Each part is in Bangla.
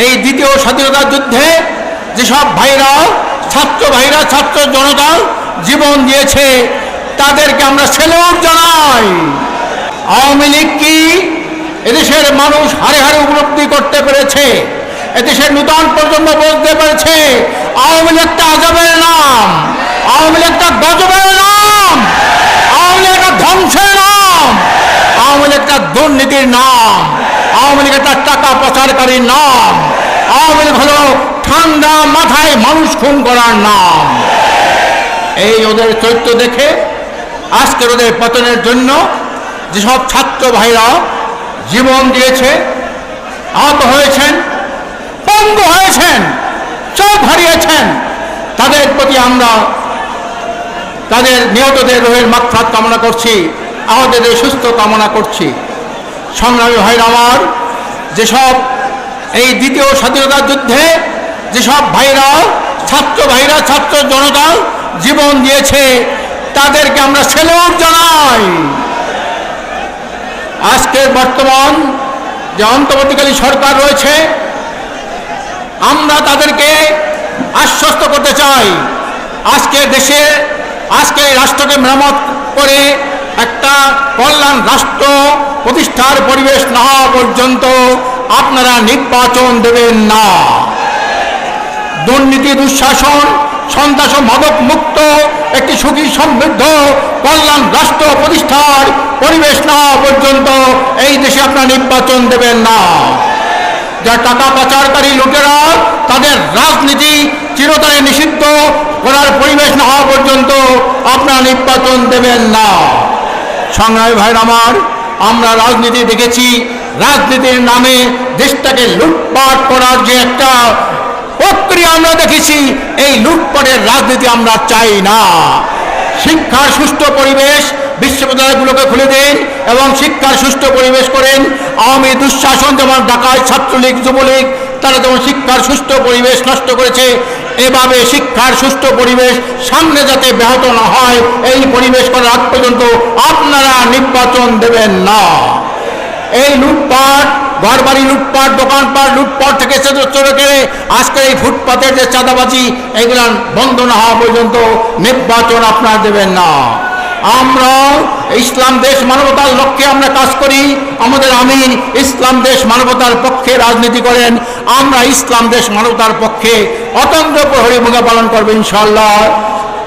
এই দ্বিতীয় স্বাধীনতা যুদ্ধে যেসব ভাইরা, ছাত্র ভাইরা, ছাত্র জনতা জীবন দিয়েছে, তাদেরকে আমরা সেলুট জানাই। আওয়ামী লীগ কি এদেশের মানুষ হারে হারে উপলব্ধি করতে পেরেছে? এদেশের নূতন প্রজন্ম বলতে পেরেছে, আওয়ামী লীগ একটা আজবের নাম, আওয়ামী লীগ একটা গজবের নাম, আওয়ামী লীগ ধ্বংসের নাম, আওয়ামী লীগ একটা দুর্নীতির নাম, আওয়ামী লীগ একটা টাকা নাম। আওয়ামী লীগ হলো ঠান্ডা মাথায় মানুষ খুন করার নাম। এই ওদের চরিত্র দেখে, আজকের ওদের পতনের জন্য যেসব ছাত্র ভাইরা জীবন দিয়েছে, আহত হয়েছেন, পঙ্গু হয়েছেন, চোখ হারিয়েছেন, তাদের প্রতি আমরা তাদের নিহতদের রোহের মাত্রাত কামনা করছি, আহতদের সুস্থ কামনা করছি। সংগ্রামী ভাইরা আমার যেসব এই দ্বিতীয় স্বাধীনতা যুদ্ধে যেসব ভাইরা, ছাত্র ভাইরা, ছাত্র জনতা জীবন দিয়েছে, তাদেরকে আমরা সেলুট জানাই। আজকের বর্তমান যে অন্তর্বর্তীকালী সরকার রয়েছে, আমরা তাদেরকে আশ্বস্ত করতে চাই। আজকে দেশে, আজকে রাষ্ট্রকে মেরামত করে একটা কল্যাণ রাষ্ট্র প্রতিষ্ঠার পরিবেশ না হওয়া পর্যন্ত আপনারা নির্বাচন দেবেন না। দুর্নীতি, দুঃশাসন, সন্ত্রাস মাদক মুক্ত একটি সুখী সমৃদ্ধ কল্যাণ রাষ্ট্র প্রতিষ্ঠার পরিবেশ না হওয়া পর্যন্ত এই দেশে আপনারা নির্বাচন দেবেন না। যা টাকা পাচারকারী লোকেরা তাদের রাজনীতি চিরতরে নিষিদ্ধ করার পরিবেশ না হওয়া পর্যন্ত আপনারা নির্বাচন দেবেন না। সংগ্রামী ভাইর আমার, আমরা রাজনীতি দেখেছি। রাজনীতির নামে দেশটাকে লুটপাট করার যে একটা প্রক্রিয়া আমরা দেখেছি, এই লুটপাটের রাজনীতি আমরা চাই না। শিক্ষার সুষ্ঠু পরিবেশ বিশ্ববিদ্যালয়গুলোকে খুলে দিন এবং শিক্ষার সুষ্ঠু পরিবেশ করেন। আওয়ামী দুঃশাসন, যেমন ঢাকায় ছাত্রলীগ, যুবলীগ, তারা যেমন শিক্ষার সুষ্ঠু পরিবেশ নষ্ট করেছে এভাবে শিক্ষার সুষ্ঠু পরিবেশ সামনে যাতে ব্যাহত না হয়, এই পরিবেশ করার আগ পর্যন্ত আপনারা নির্বাচন দেবেন না। এই লুটপাট, ঘরবাড়ি লুটপাট, দোকানপাট লুটপাট থেকে চলে গেলে আজকের এই ফুটপাতের যে চাঁদাবাজি, এগুলা বন্ধ না হওয়া পর্যন্ত নির্বাচন আপনারা দেবেন না। আমরা ইসলাম দেশ মানবতার লক্ষ্যে আমরা কাজ করি, আমাদের আমিন ইসলাম দেশ মানবতার পক্ষে রাজনীতি করেন, আমরা ইসলাম দেশ মানবতার পক্ষে অতন্ত্র প্রহরী ভূমিকা পালন করব ইনশাল্লাহ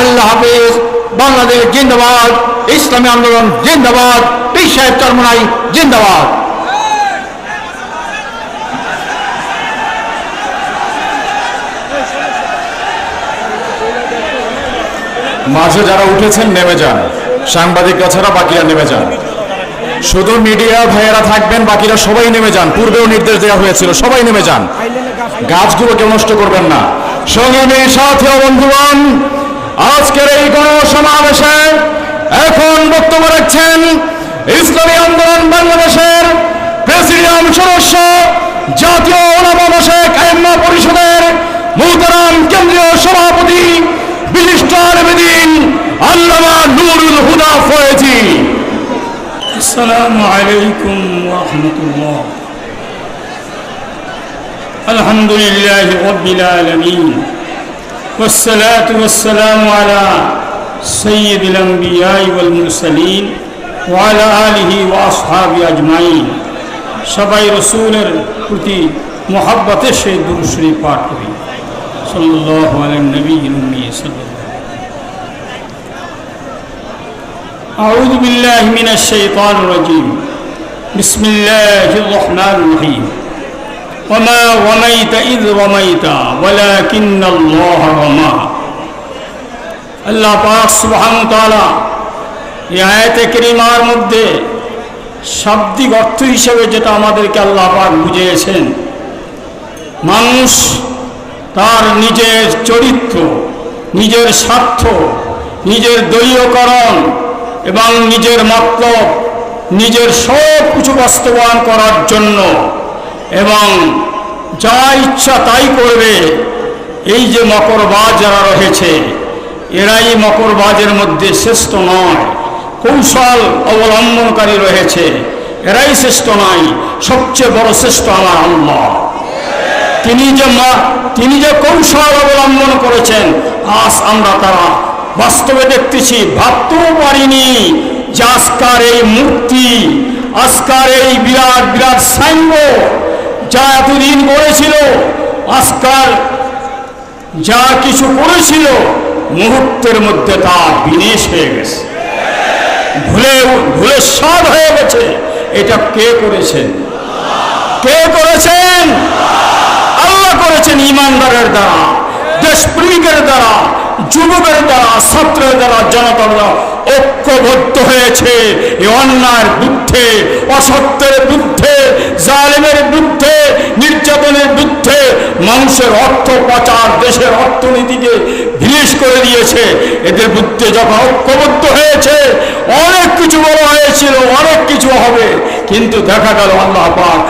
আল্লাহ হাফিজ, বাংলাদেশ জিন্দাবাদ, ইসলামী আন্দোলন জিন্দাবাদ, পীর সাহেব চরমনাই জিন্দাবাদ। মাঝে যারা উঠেছেন, নেমে যান। সাংবাদিকরা ছাড়া বাকিরা নেমে যান। শুধু মিডিয়া ভাইয়েরা থাকবেন, বাকিরা সবাই নেমে যান। পূর্বেও নির্দেশ দেওয়া হয়েছিল, সবাই নেমে যান। গাছগুলোকে নষ্ট করবেন না। সাথী বন্ধুগণ, আজকের এই গণসমাবেশে এখন বক্তব্য রাখছেন ইসলামী আন্দোলন বাংলাদেশের প্রেসিডিয়াম সদস্য, জাতীয় অনাবাসক আইম্মা পরিষদের মুহতারাম কেন্দ্রীয় সভাপতি বিশিষ্ট আলমেদিন আল্লামা নুরুল হুদা ফয়েজি। আসসালামু আলাইকুম الحمد لله رب العالمين والصلاة والسلام على سيد الأنبياء والمرسلين وعلى آله وأصحابه أجمعين সবাই রসুলের প্রতি মোহাব্বতের সেই দুরুশ্রী পাঠ করি সাল্লাহ আলম নবী উম্মি সাল্লাহ أعوذ بالله من الشيطان الرجيم بسم الله الرحمن الرحيم وما رميت إذ رميت ولكن الله رمى আল্লাহ পাক সুবহান তাআলা এই আয়াতে করিমার মধ্যে শাব্দিক অর্থ হিসেবে যেটা আমাদেরকে আল্লাহ পাক বুঝিয়েছেন মানুষ তার নিজের চরিত্র নিজের স্বার্থ নিজের দলীয়করণ এবং নিজের মতলব নিজের সব কিছু বাস্তবায়ন করার জন্য এবং যা ইচ্ছা তাই করবে। এই যে মকরবাজ যারা রয়েছে, এরাই মকরবাজের মধ্যে শ্রেষ্ঠ নয়, কৌশল অবলম্বনকারী রয়েছে। এরাই শ্রেষ্ঠ নয়, সবচেয়ে বড় শ্রেষ্ঠ আমার আল্লাহ। তিনি যে মা, তিনি যে কৌশল অবলম্বন করেছেন, আজ আমরা তারা বাস্তবে দেখতেছি, ভাবতেও পারিনি যে আজকার এই মূর্তি, আজকার এই বিরাট বিরাট সাইনবোর্ড যা এতদিন করেছিল, আজকাল যা কিছু করেছিল, মুহূর্তের মধ্যে তা বিনেশ হয়ে গেছে। ভুলে ভুলে সব হয়ে গেছে। এটা কে করেছেন? কে করেছেন? আল্লাহ করেছেন, ইমানদারের দ্বারা। দেশপ্রেমিকের দ্বারা, যুবকের দ্বারা, ছাত্রের দ্বারা জনতার দ্বারা ঐক্যবদ্ধ হয়েছে। এই অন্যায়ের বিরুদ্ধে, অসত্যের বিরুদ্ধে, জালেমের বিরুদ্ধে, নির্যাতনের বিরুদ্ধে মানুষের অর্থ পাচার, দেশের অর্থনীতিকে ধীরেশ করে দিয়েছে। এদের বিরুদ্ধে যখন ঐক্যবদ্ধ হয়েছে, অনেক কিছু বড় হয়েছিল, অনেক কিছু হবে। কিন্তু দেখা গেল আল্লাহ পাক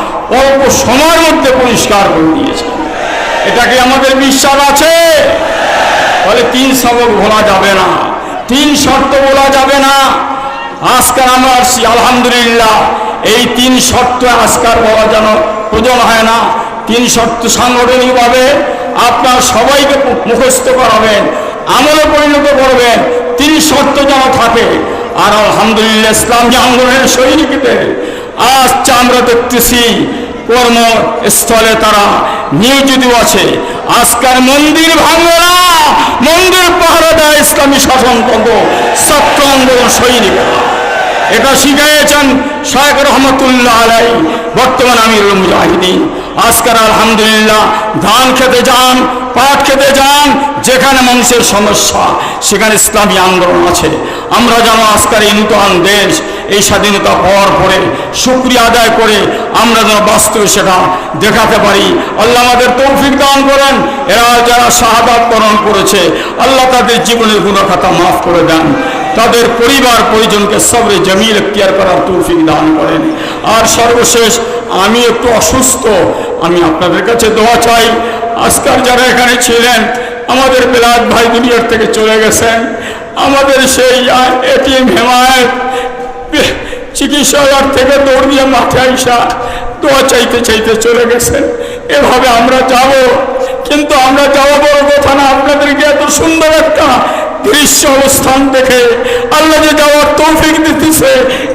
অল্প সময়ের মধ্যে পরিষ্কার করে দিয়েছে। এটা কি আমাদের বিশ্বাস আছে? বলে তিন সবক ভোলা যাবে না। তিন শর্ত বলা যাবে না। আজকাল আমরা আলহামদুলিল্লাহ। এই তিন শর্ত আজকাল বলা যেন প্রয়োজন হয় না। তিন শর্ত সাংগঠনিকভাবে আপনার সবাইকে মুখস্থ করাবেন, আমলে পরিণত করবেন। তিন শর্ত যেন থাকে। আর আলহামদুলিল্লাহ ইসলাম যে আন্দোলনের সৈনিকদের, আজ আমরা দেখতেছি কর্মস্থলে তারা নিয়োজিত আছে। আজকাল মন্দির ভাঙবে না। মন্দির পাহারা দেয় ইসলামী শাসনতন্ত্র ছাত্র আন্দোলন সৈনিকরা। এটা শিখাইয়েছেন শাহেক রহমতুল্লাহ আলাই, বর্তমান আমিরুল মুজাহিদিন। আজকাল আলহামদুলিল্লাহ ধান খেতে যান, পাট খেতে যান, যেখানে মানুষের সমস্যা, সেখানে ইসলামী আন্দোলন আছে। আমরা যেন আজকাল নূতন দেশ এই স্বাধীনতা পাওয়ার পরে শুক্রিয়া আদায় করে আমরা যেন বাস্তবে সেটা দেখাতে পারি। আল্লাহ আমাদের তৌফিক দান করেন। এরা যারা শাহাদাত বরণ করেছে, আল্লাহ তাদের জীবনের গুণখাতা মাফ করে দেন। তাদের পরিবার পরিজনকে সবরে জমিল এখতিয়ার করার তৌফিক দান করেন। আর সর্বশেষ, আমি একটু অসুস্থ, আমি আপনাদের কাছে দোয়া চাই। আজকাল যারা এখানে ছিলেন, আমাদের বেলাদ ভাই দুনিয়ার থেকে চলে গেছেন। আমাদের সেই এটিএম হেমায়ত চিকিৎসালয় থেকে দৌড় দিয়ে মাথায় আইসা দোয়া চাইতে চাইতে চলে গেছেন। এভাবে আমরা যাব, কিন্তু আমরা যাওয়া বড় কথা না। আপনাদেরকে এত সুন্দর একটা দৃশ্য অবস্থান দেখে আল্লাহ যে যাওয়ার তৌফিক দিতেছে,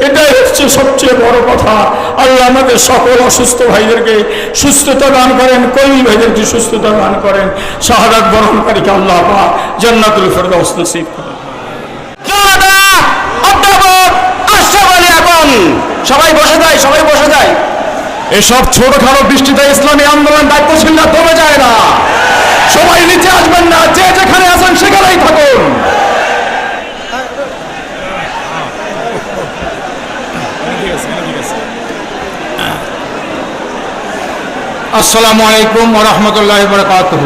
এটাই হচ্ছে সবচেয়ে বড় কথা। আল্লাহ আমাদের সকল অসুস্থ ভাইদেরকে সুস্থতা দান করেন কর্মী ভাইদেরকে সুস্থতা দান করেন। শাহাদাত বরণকারীকে আল্লাহ পা জান্নাতুল ফেরদাউস নসিব করেন জনতা অধ্যাপক আশরাফ আলী এখন সবাই বসে যায়, সবাই বসে যায়। এসব ছোটখাটো বৃষ্টিতে ইসলামী আন্দোলন দায়িত্বশীল না, দমে যায় না। সবাই নিচে আসবেন না, যে যেখানে আছেন সেখানেই থাকুন। আসসালামু আলাইকুম ওরহমতুল্লাহ বরকাতহ।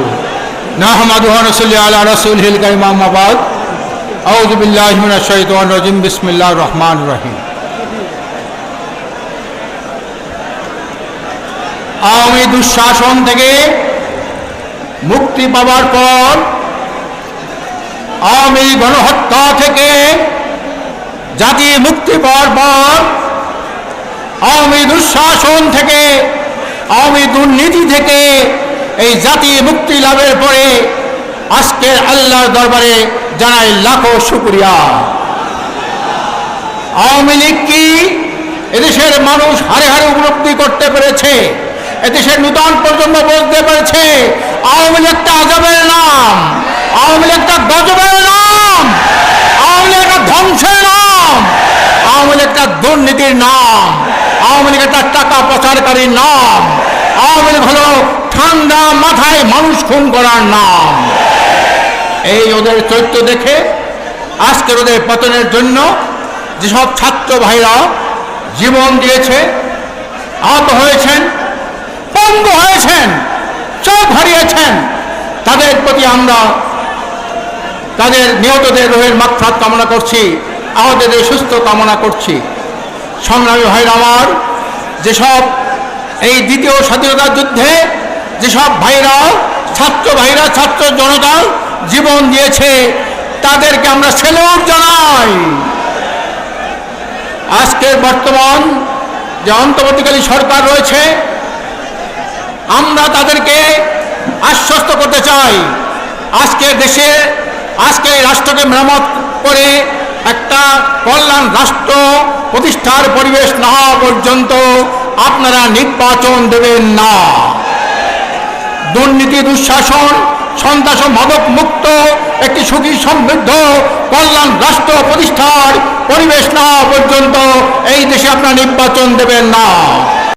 নাহমাদুহ রসুল্লি আলা রসুল হিল করিমামাবাদ আউজবিল্লাহমিন শৈতান রজিম বিসমিল্লাহ রহমান রহিম। আওয়ামী দুঃশাসন থেকে মুক্তি পাওয়ার পর আওয়ামী গণহত্যা থেকে জাতি মুক্তি পাওয়ার পর আওয়ামী দুঃশাসন থেকে, আওয়ামী দুর্নীতি থেকে এই জাতি মুক্তি লাভের পরে আজকের আল্লাহর দরবারে জানাই লাখো শুক্রিয়া। আওয়ামী লীগ কি এদেশের মানুষ হারে হারে উপলব্ধি করতে পেরেছে? এদেশের নূতন প্রজন্ম বলতে পেরেছে, আওয়ামী লীগ একটা আজবের নাম, আওয়ামী লীগ একটা গজবের নাম, আওয়ামী লীগ একটা ধ্বংসের নাম, আওয়ামী লীগ একটা দুর্নীতির নাম, আওয়ামী লীগ একটা টাকা পাচারকারীর নাম, আওয়ামী লীগ হলো ঠান্ডা মাথায় মানুষ খুন করার নাম। এই ওদের চরিত্র দেখে, আজকের ওদের পতনের জন্য যেসব ছাত্র ভাইরা জীবন দিয়েছে, আহত হয়েছেন পঙ্গু হয়েছেন চোখ হারিয়েছেন তাদের প্রতি আমরা তাদের নিহতদের রোহের মাত্রাত কামনা করছি, আহতদের সুস্থ কামনা করছি। সংগ্রামী ভাইরা আমার, যেসব এই দ্বিতীয় স্বাধীনতা যুদ্ধে যেসব ভাইরা, ছাত্র ভাইরা, ছাত্র জনতা জীবন দিয়েছে, তাদেরকে আমরা সেলুট জানাই। আজকের বর্তমান যে অন্তর্বর্তীকালী সরকার রয়েছে, আমরা তাদেরকে চাই। আজকে দেশে, আজকে রাষ্ট্রকে মেরামত করে একটা কল্যাণ রাষ্ট্র প্রতিষ্ঠার পরিবেশ না হওয়া পর্যন্ত আপনারা নির্বাচন দেবেন না। দুর্নীতি, দুঃশাসন, সন্ত্রাস মাদক মুক্ত একটি সুখী সমৃদ্ধ কল্যাণ রাষ্ট্র প্রতিষ্ঠার পরিবেশ না পর্যন্ত এই দেশে আপনারা নির্বাচন দেবেন না।